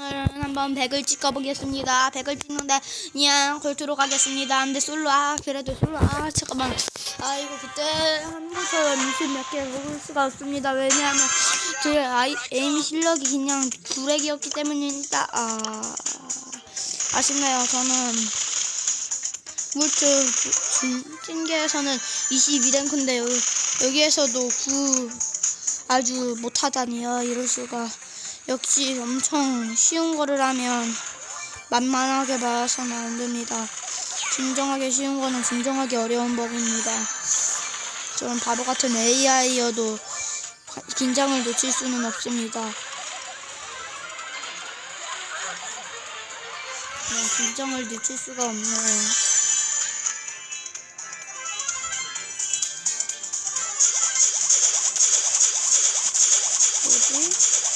오늘은 한번 100을 찍어보겠습니다. 100을 찍는데 그냥 골트로 가겠습니다. 근데 솔로 아 그래도 솔로 아 잠깐만 아 이거 그때 한 것처럼 20몇 개 먹을 수가 없습니다. 왜냐하면 제 아이 에임 실력이 그냥 구렉이었기 때문입니다. 아 아쉽네요. 저는 물트 찐계에서는 22랭크인데 여기에서도 9 아주 못하다니요. 이럴 수가. 역시 엄청 쉬운 거를 하면 만만하게 봐서는 안 됩니다. 진정하게 쉬운 거는 진정하게 어려운 법입니다. 저는 바보 같은 AI여도 긴장을 놓칠 수는 없습니다. 그냥 긴장을 놓칠 수가 없네요. 뭐지?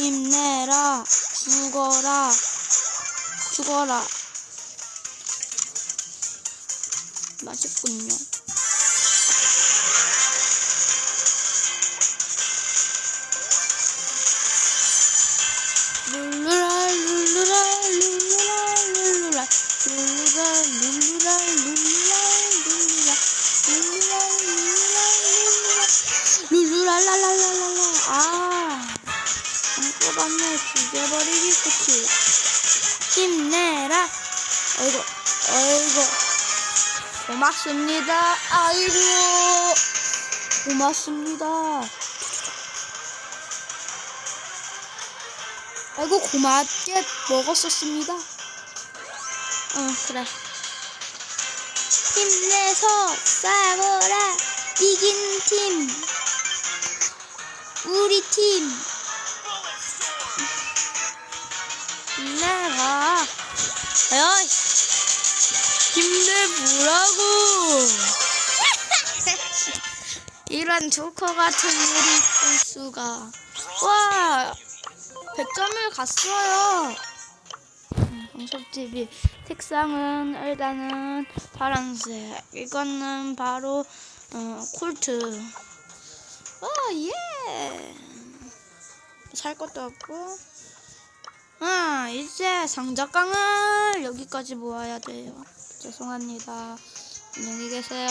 힘내라, 죽어라, 죽어라. 맛있군요. 룰루라, 룰루라, 룰루라, 룰루라, 룰루라, 룰루라, 룰루라, 룰루라, 룰루라, 룰루라, 룰루라, 룰루랄랄랄랄랄라. 아. 한꺼번에 죽여버리기 좋지. 힘내라. 어이구, 어이구. 고맙습니다. 아이고. 고맙습니다. 아이고, 고맙게 먹었었습니다. 응, 그래. 힘내서 싸워라. 이긴 팀. 우리 팀. 어이, 힘내보라고. 이런 조커 같은 일이 있을 수가. 와, 100점을 갔어요. 방석TV 색상은 일단은 파란색. 이거는 바로 어, 콜트. 와, 예. 살 것도 없고. 아, 이제 상자깡을 여기까지 모아야 돼요. 죄송합니다. 안녕히 계세요.